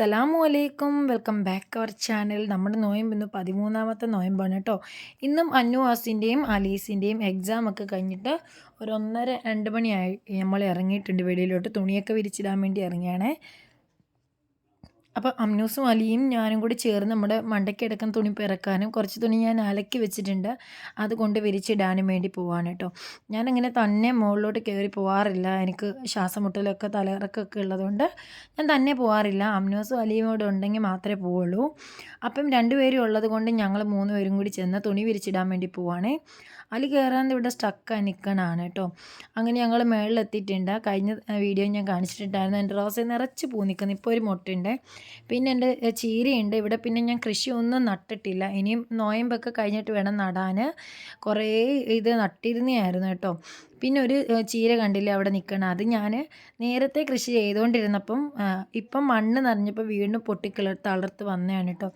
അസ്സലാമു അലൈക്കും. Welcome back our channel. നമ്മുടെ നോയമ്പ് ഇന്ന് പതിമൂന്നാമത്തെ നോയമ്പാണ് കേട്ടോ ഇന്നും അന്നുവാസിന്റെയും അലീസിന്റെയും എക്സാം ഒക്കെ കഴിഞ്ഞിട്ട് ഒരു ഒന്നര രണ്ട് മണിയായി. നമ്മൾ ഇറങ്ങിയിട്ടുണ്ട് വെളിയിലോട്ട്. തുണിയൊക്കെ വിരിച്ചിടാൻ വേണ്ടി ഇറങ്ങിയാണേ. അപ്പോൾ അമ്നൂസും അലിയും ഞാനും കൂടി ചേർന്ന് നമ്മുടെ മണ്ടയ്ക്കിടക്കം തുണി പിറക്കാനും കുറച്ച് തുണി ഞാൻ അലക്കി വെച്ചിട്ടുണ്ട്. അതുകൊണ്ട് വിരിച്ചിടാനും വേണ്ടി പോവാണ് കേട്ടോ. ഞാനങ്ങനെ തന്നെ മുകളിലോട്ട് കയറി പോവാറില്ല. എനിക്ക് ശ്വാസം മുട്ടലൊക്കെ തലയിറക്കൊക്കെ ഉള്ളതുകൊണ്ട് ഞാൻ തന്നെ പോവാറില്ല. അമ്നൂസും അലിയും കൂടെ ഉണ്ടെങ്കിൽ മാത്രമേ പോവുള്ളൂ. അപ്പം രണ്ടുപേരും ഉള്ളത് കൊണ്ട് ഞങ്ങൾ മൂന്ന് പേരും കൂടി ചെന്ന് തുണി വിരിച്ചിടാൻ വേണ്ടി പോവാണേ. അലി കയറാൻ ഇവിടെ സ്റ്റക്കായി നിൽക്കണമാണ് കേട്ടോ. അങ്ങനെ ഞങ്ങൾ മേളിലെത്തിയിട്ടുണ്ട്. കഴിഞ്ഞ വീഡിയോ ഞാൻ കാണിച്ചിട്ടുണ്ടായിരുന്നു. എന്റെ റോസ് നിറച്ച് പൂ നിൽക്കുന്നു. ഇപ്പോൾ ഒരു മുട്ടുണ്ട്. പിന്നെ എന്റെ ചീരയുണ്ട്. ഇവിടെ പിന്നെ ഞാൻ കൃഷി ഒന്നും നട്ടിട്ടില്ല. ഇനിയും നോയമ്പൊക്കെ കഴിഞ്ഞിട്ട് വേണം നടാൻ കുറേ ഇത് നട്ടിരുന്നതായിരുന്നു കേട്ടോ. പിന്നെ ഒരു ചീര കണ്ടില്ലേ അവിടെ നിൽക്കണം അത് ഞാൻ നേരത്തെ കൃഷി ചെയ്തുകൊണ്ടിരുന്നപ്പം ഇപ്പം മണ്ണ് നിറഞ്ഞപ്പോൾ വീണ്ടും പൊട്ടിക്കിളർ തളർത്ത് വന്നതാണ് കേട്ടോ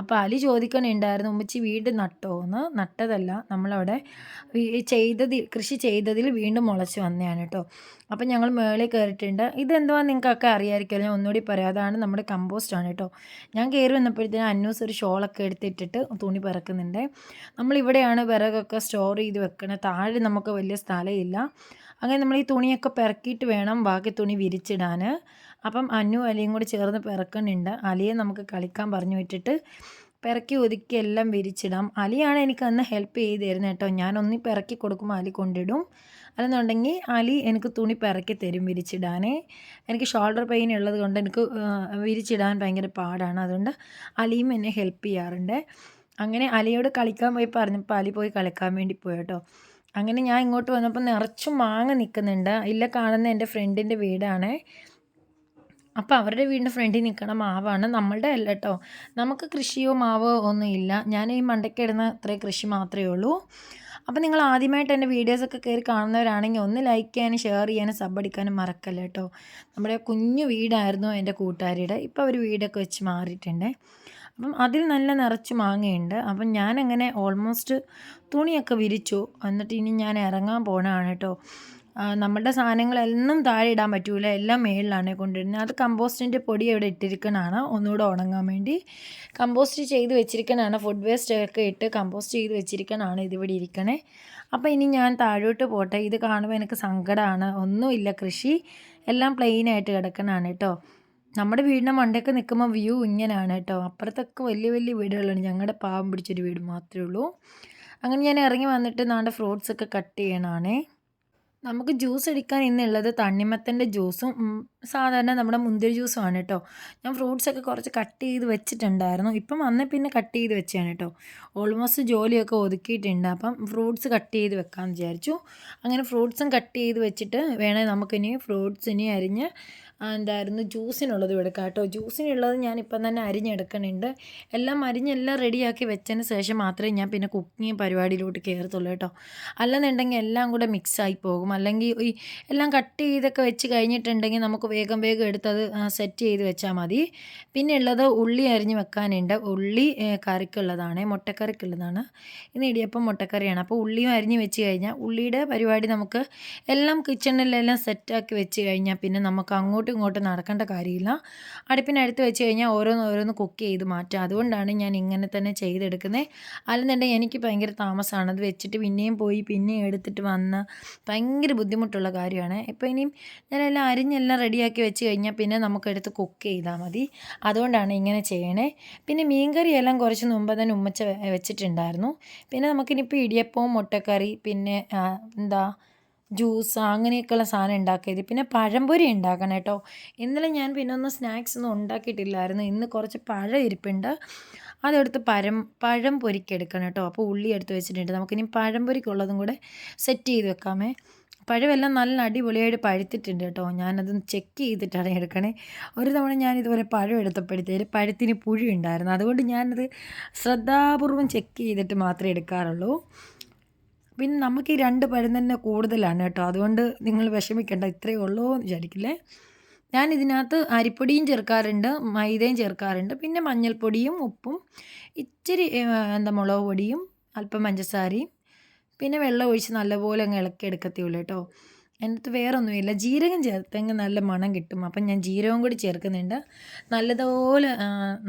അപ്പോൾ അലി ചോദിക്കണുണ്ടായിരുന്നു ഉമ്മച്ചി വീട് നട്ടോ? എന്ന്. നട്ടതല്ല. നമ്മളവിടെ ചെയ്തതിൽ കൃഷി ചെയ്തതിൽ വീണ്ടും മുളച്ച് വന്നതാണ് കേട്ടോ അപ്പം ഞങ്ങൾ മേളിൽ കയറിയിട്ടുണ്ട്. ഇതെന്തുവാ നിങ്ങൾക്കൊക്കെ അറിയാമായിരിക്കുമല്ലോ ഞാൻ ഒന്നുകൂടി പറയാം. അതാണ് നമ്മുടെ കമ്പോസ്റ്റാണ് കേട്ടോ ഞാൻ കയറി വന്നപ്പോഴത്തേനും അന്നൂസ് ഒരു ഷോളൊക്കെ എടുത്തിട്ടിട്ട് തുണി പറക്കുന്നുണ്ട്. നമ്മളിവിടെയാണ് വിറകൊക്കെ സ്റ്റോർ ചെയ്ത് വെക്കണത്. താഴെ നമുക്ക് വലിയ സ്ഥലമില്ല അങ്ങനെ നമ്മൾ ഈ തുണിയൊക്കെ പിറക്കിയിട്ട് വേണം ബാക്കി തുണി വിരിച്ചിടാൻ. അപ്പം അന്നു അലിയും കൂടി ചേർന്ന് പിറക്കുന്നുണ്ട്. അലിയെ നമുക്ക് കളിക്കാൻ പറഞ്ഞു വിട്ടിട്ട് പിറക്കി ഒതുക്കി എല്ലാം വിരിച്ചിടാം. അലിയാണ് എനിക്ക് അന്ന് ഹെൽപ്പ് ചെയ്ത് തരുന്നത് കേട്ടോ. ഞാനൊന്നി പിറക്കി കൊടുക്കുമ്പോൾ അലി കൊണ്ടിടും. അല്ലെന്നുണ്ടെങ്കിൽ അലി എനിക്ക് തുണി പിറക്കി തരും വിരിച്ചിടാനേ എനിക്ക് ഷോൾഡർ പെയിൻ ഉള്ളത് കൊണ്ട് എനിക്ക് വിരിച്ചിടാൻ ഭയങ്കര പാടാണ്. അതുകൊണ്ട് അലിയും എന്നെ ഹെൽപ്പ് ചെയ്യാറുണ്ട്. അങ്ങനെ അലിയോട് കളിക്കാൻ പോയി പറഞ്ഞപ്പോൾ അലി പോയി കളിക്കാൻ വേണ്ടി പോയി കേട്ടോ. അങ്ങനെ ഞാൻ ഇങ്ങോട്ട് വന്നപ്പോൾ നിറച്ചും മാങ്ങ നിൽക്കുന്നുണ്ട് ഇല്ല കാണുന്ന എന്റെ ഫ്രണ്ടിന്റെ വീടാണ്. അപ്പോൾ അവരുടെ വീടിന്റെ ഫ്രണ്ടിൽ നിൽക്കണ മാവാണ് നമ്മളുടെ അല്ല കേട്ടോ നമുക്ക് കൃഷിയോ മാവോ ഒന്നും ഇല്ല. ഞാൻ ഈ മണ്ടയ്ക്കിടുന്ന അത്രേ കൃഷി മാത്രമേ ഉള്ളൂ. അപ്പോൾ നിങ്ങൾ ആദ്യമായിട്ട് എന്റെ വീഡിയോസൊക്കെ കയറി കാണുന്നവരാണെങ്കിൽ ഒന്ന് ലൈക്ക് ചെയ്യാനും ഷെയർ ചെയ്യാനും സബ്ബടിക്കാനും മറക്കല്ല കേട്ടോ നമ്മുടെ കുഞ്ഞു വീടായിരുന്നു എന്റെ കൂട്ടുകാരിയുടെ. ഇപ്പോൾ അവർ വീടൊക്കെ വെച്ച് മാറിയിട്ടുണ്ട്. അപ്പം അതിൽ നല്ല നിറച്ച് മാങ്ങയുണ്ട്. അപ്പം ഞാനങ്ങനെ ഓൾമോസ്റ്റ് തുണിയൊക്കെ വിരിച്ചു. എന്നിട്ട് ഇനി ഞാൻ ഇറങ്ങാൻ പോകണതാണ് കേട്ടോ നമ്മുടെ സാധനങ്ങളെല്ലാം താഴെ ഇടാൻ പറ്റൂല. എല്ലാം മേളിലാണ് കൊണ്ടുവരുന്നത് അത് കമ്പോസ്റ്റിന്റെ പൊടി അവിടെ ഇട്ടിരിക്കണതാണ്. ഒന്നുകൂടെ ഉണങ്ങാൻ വേണ്ടി കമ്പോസ്റ്റ് ചെയ്ത് വെച്ചിരിക്കണതാണ്. ഫുഡ് വേസ്റ്റ് ഒക്കെ ഇട്ട് കമ്പോസ്റ്റ് ചെയ്ത് വെച്ചിരിക്കണതാണ് ഇതിവിടെ ഇരിക്കണേ. അപ്പോൾ ഇനി ഞാൻ താഴോട്ട് പോട്ടെ. ഇത് കാണുമ്പോൾ എനിക്ക് സങ്കടമാണ്. ഒന്നുമില്ല കൃഷി. എല്ലാം പ്ലെയിനായിട്ട് കിടക്കണതാണ് കേട്ടോ നമ്മുടെ വീടിന്റെ മണ്ടയൊക്കെ നിൽക്കുമ്പോൾ വ്യൂ ഇങ്ങനെയാണ് കേട്ടോ. അപ്പുറത്തൊക്കെ വലിയ വലിയ വീടുകളാണ്. ഞങ്ങളുടെ പാവം പിടിച്ചൊരു വീട് മാത്രമേ ഉള്ളൂ. അങ്ങനെ ഞാൻ ഇറങ്ങി വന്നിട്ട് നമ്മുടെ ഫ്രൂട്ട്സ് ഒക്കെ കട്ട് ചെയ്യണമാണേ നമുക്ക് ജ്യൂസ് അടിക്കാൻ ഇന്നുള്ളത് തണ്ണിമത്തന്റെ ജ്യൂസും സാധാരണ നമ്മുടെ മുന്തിരി ജ്യൂസും ആണ് കേട്ടോ. ഞാൻ ഫ്രൂട്ട്സ് ഒക്കെ കുറച്ച് കട്ട് ചെയ്ത് വെച്ചിട്ടുണ്ടായിരുന്നു. ഇപ്പം വന്ന് പിന്നെ കട്ട് ചെയ്ത് വെച്ചാണ് കേട്ടോ. ഓൾമോസ്റ്റ് ജോലിയൊക്കെ ഒതുക്കിയിട്ടുണ്ട്. അപ്പം ഫ്രൂട്ട്സ് കട്ട് ചെയ്ത് വെക്കാമെന്ന് വിചാരിച്ചു. അങ്ങനെ ഫ്രൂട്ട്സും കട്ട് ചെയ്ത് വെച്ചിട്ട് വേണേൽ നമുക്കിനി ഫ്രൂട്ട്സ് ഇനി അരിഞ്ഞ് എന്തായിരുന്നു? ജ്യൂസിനുള്ളത് എടുക്കാം കേട്ടോ ജ്യൂസിനുള്ളത് ഞാനിപ്പം തന്നെ അരിഞ്ഞെടുക്കണുണ്ട് എല്ലാം അരിഞ്ഞെല്ലാം റെഡിയാക്കി വെച്ചതിന് ശേഷം മാത്രമേ ഞാൻ പിന്നെ കുക്കിങ് പരിപാടിയിലോട്ട് കയറത്തുള്ളൂ കേട്ടോ. അല്ലെന്നുണ്ടെങ്കിൽ എല്ലാം കൂടെ മിക്സായി പോകും. അല്ലെങ്കിൽ ഈ എല്ലാം കട്ട് ചെയ്തൊക്കെ വെച്ച് കഴിഞ്ഞിട്ടുണ്ടെങ്കിൽ നമുക്ക് വേഗം വേഗം എടുത്തത് സെറ്റ് ചെയ്ത് വെച്ചാൽ മതി. പിന്നെ ഉള്ളത് ഉള്ളി അരിഞ്ഞ് വെക്കാനുണ്ട്. ഉള്ളി കറിക്കുള്ളതാണ്. മുട്ടക്കറിക്കുള്ളതാണ്. ഇന്ന് ഇടിയപ്പം മുട്ടക്കറിയാണ്. അപ്പോൾ ഉള്ളിയും അരിഞ്ഞ് വെച്ച് കഴിഞ്ഞാൽ ഉള്ളിയുടെ പരിപാടി നമുക്ക് എല്ലാം കിച്ചണിലെല്ലാം സെറ്റാക്കി വെച്ച് കഴിഞ്ഞാൽ പിന്നെ നമുക്ക് അങ്ങോട്ട് അങ്ങോട്ടും ഇങ്ങോട്ടും നടക്കേണ്ട കാര്യമില്ല. അടുപ്പിനടുത്ത് വെച്ച് കഴിഞ്ഞാൽ ഓരോന്ന് ഓരോന്ന് കുക്ക് ചെയ്ത് മാറ്റുക അതുകൊണ്ടാണ് ഞാൻ ഇങ്ങനെ തന്നെ ചെയ്തെടുക്കുന്നത് അല്ലെന്നുണ്ടെങ്കിൽ എനിക്ക് ഭയങ്കര താമസമാണ് അത് വെച്ചിട്ട് പിന്നെയും പോയി പിന്നെയും എടുത്തിട്ട് വന്ന് ഭയങ്കര ബുദ്ധിമുട്ടുള്ള കാര്യമാണ്. ഇപ്പോൾ ഇനിയും ഞാനെല്ലാം അരിഞ്ഞെല്ലാം റെഡിയാക്കി വെച്ച് കഴിഞ്ഞാൽ പിന്നെ നമുക്കെടുത്ത് കുക്ക് ചെയ്താൽ മതി. അതുകൊണ്ടാണ് ഇങ്ങനെ ചെയ്യണേ. പിന്നെ മീൻകറിയെല്ലാം കുറച്ച് മുമ്പ് തന്നെ ഉമ്മച്ച വെച്ചിട്ടുണ്ടായിരുന്നു. പിന്നെ നമുക്കിനിപ്പോൾ ഇടിയപ്പവും മുട്ടക്കറി പിന്നെ എന്താ ജ്യൂസ് അങ്ങനെയൊക്കെയുള്ള സാധനം ഉണ്ടാക്കിയത്. പിന്നെ പഴംപൊരി ഉണ്ടാക്കണം കേട്ടോ. ഇന്നലെ ഞാൻ പിന്നെ ഒന്നും സ്നാക്സ് ഒന്നും ഉണ്ടാക്കിയിട്ടില്ലായിരുന്നു. ഇന്ന് കുറച്ച് പഴം ഇരിപ്പുണ്ട്. അതെടുത്ത് പഴം പഴം പൊരിക്കെടുക്കണം കേട്ടോ. അപ്പോൾ ഉള്ളി എടുത്ത് വെച്ചിട്ടുണ്ട്. നമുക്കിനി പഴം പൊരിക്കുള്ളതും കൂടെ സെറ്റ് ചെയ്ത് വെക്കാമേ. പഴമെല്ലാം നല്ല അടിപൊളിയായിട്ട് പഴുത്തിട്ടുണ്ട് കേട്ടോ. ഞാനത് ചെക്ക് ചെയ്തിട്ടാണ് എടുക്കണേ. ഒരു തവണ ഞാൻ ഇതുപോലെ പഴം എടുത്തപ്പോഴത്തേക്ക് പഴത്തിന് പുഴു ഉണ്ടായിരുന്നു. അതുകൊണ്ട് ഞാനത് ശ്രദ്ധാപൂർവം ചെക്ക് ചെയ്തിട്ട് മാത്രമേ എടുക്കാറുള്ളൂ. പിന്നെ നമുക്ക് ഈ രണ്ട് പഴം തന്നെ കൂടുതലാണ് കേട്ടോ. അതുകൊണ്ട് നിങ്ങൾ വിഷമിക്കേണ്ട ഇത്രയേ ഉള്ളൂ എന്ന് വിചാരിക്കില്ലേ? ഞാൻ ഇതിനകത്ത് അരിപ്പൊടിയും ചേർക്കാറുണ്ട് മൈദയും ചേർക്കാറുണ്ട് പിന്നെ മഞ്ഞൾപ്പൊടിയും ഉപ്പും ഇച്ചിരി എന്താ മുളക് പൊടിയും അല്പം പഞ്ചസാരയും പിന്നെ വെള്ളം ഒഴിച്ച് നല്ലപോലെ അങ്ങ് ഇളക്കി എടുക്കത്തേ ഉള്ളൂ കേട്ടോ. അതിനകത്ത് വേറെ ഒന്നുമില്ല ജീരകം ചേർത്തെങ്കിൽ നല്ല മണം കിട്ടും. അപ്പം ഞാൻ ജീരകം കൂടി ചേർക്കുന്നുണ്ട്. നല്ലതുപോലെ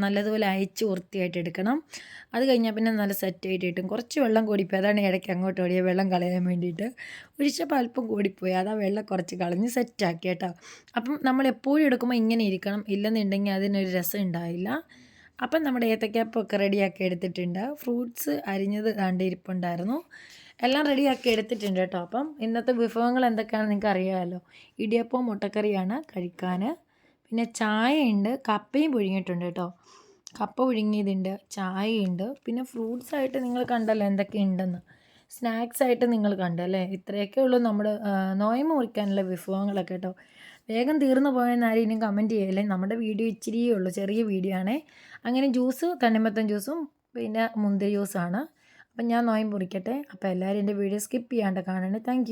നല്ലതുപോലെ അയച്ച് വൃത്തിയായിട്ട് എടുക്കണം. അത് കഴിഞ്ഞാൽ പിന്നെ നല്ല സെറ്റായിട്ട് കിട്ടും. കുറച്ച് വെള്ളം കൂടിപ്പോയി. അതാണ് ഇടയ്ക്ക് അങ്ങോട്ട് ഓടിയ വെള്ളം കളയാൻ വേണ്ടിയിട്ട്. ഒഴിച്ചപ്പോൾ അല്പം കൂടിപ്പോയി. അതാ വെള്ളം കുറച്ച് കളഞ്ഞ് സെറ്റാക്കി കേട്ടോ. അപ്പം നമ്മൾ എപ്പോഴും എടുക്കുമ്പോൾ ഇങ്ങനെ ഇരിക്കണം. ഇല്ലെന്നുണ്ടെങ്കിൽ അതിനൊരു രസം ഉണ്ടാവില്ല. അപ്പം നമ്മുടെ ഏത്തക്കാപ്പൊക്കെ റെഡിയാക്കി എടുത്തിട്ടുണ്ട്. ഫ്രൂട്ട്സ് അരിഞ്ഞത് കണ്ടിരിപ്പുണ്ടായിരുന്നു എല്ലാം റെഡിയാക്കി എടുത്തിട്ടുണ്ട് കേട്ടോ. അപ്പം ഇന്നത്തെ വിഭവങ്ങൾ എന്തൊക്കെയാണെന്ന് നിങ്ങൾക്ക് അറിയാമല്ലോ. ഇടിയപ്പവും മുട്ടക്കറിയാണ് കഴിക്കാൻ. പിന്നെ ചായയുണ്ട്. കപ്പയും പുഴുങ്ങിയിട്ടുണ്ട് കേട്ടോ. കപ്പ പുഴുങ്ങിയതുണ്ട് ചായയുണ്ട്. പിന്നെ ഫ്രൂട്ട്സ് ആയിട്ട് നിങ്ങൾ കണ്ടല്ലോ എന്തൊക്കെ ഉണ്ടെന്ന്. സ്നാക്സ് ആയിട്ട് നിങ്ങൾ കണ്ടല്ലേ ഇത്രയൊക്കെ ഉള്ളൂ നമ്മുടെ നോയമ്പ് മുറിക്കാനുള്ള വിഭവങ്ങളൊക്കെ കേട്ടോ. വേഗം തീർന്നു പോയെന്ന് ആരും ഇനിയും കമന്റ് ചെയ്യല്ലേ? നമ്മുടെ വീഡിയോ ഇച്ചിരിയേ ഉള്ളൂ ചെറിയ വീഡിയോ ആണേ. അങ്ങനെ ജ്യൂസ് തണ്ണിമത്തൻ ജ്യൂസും പിന്നെ മുന്തിരി ജ്യൂസാണ് അപ്പം ഞാൻ നോയമ്പ് മുറിക്കട്ടെ. അപ്പോൾ എല്ലാവരും എന്റെ വീഡിയോ സ്കിപ്പ് ചെയ്യാണ്ട് കാണണേ. താങ്ക്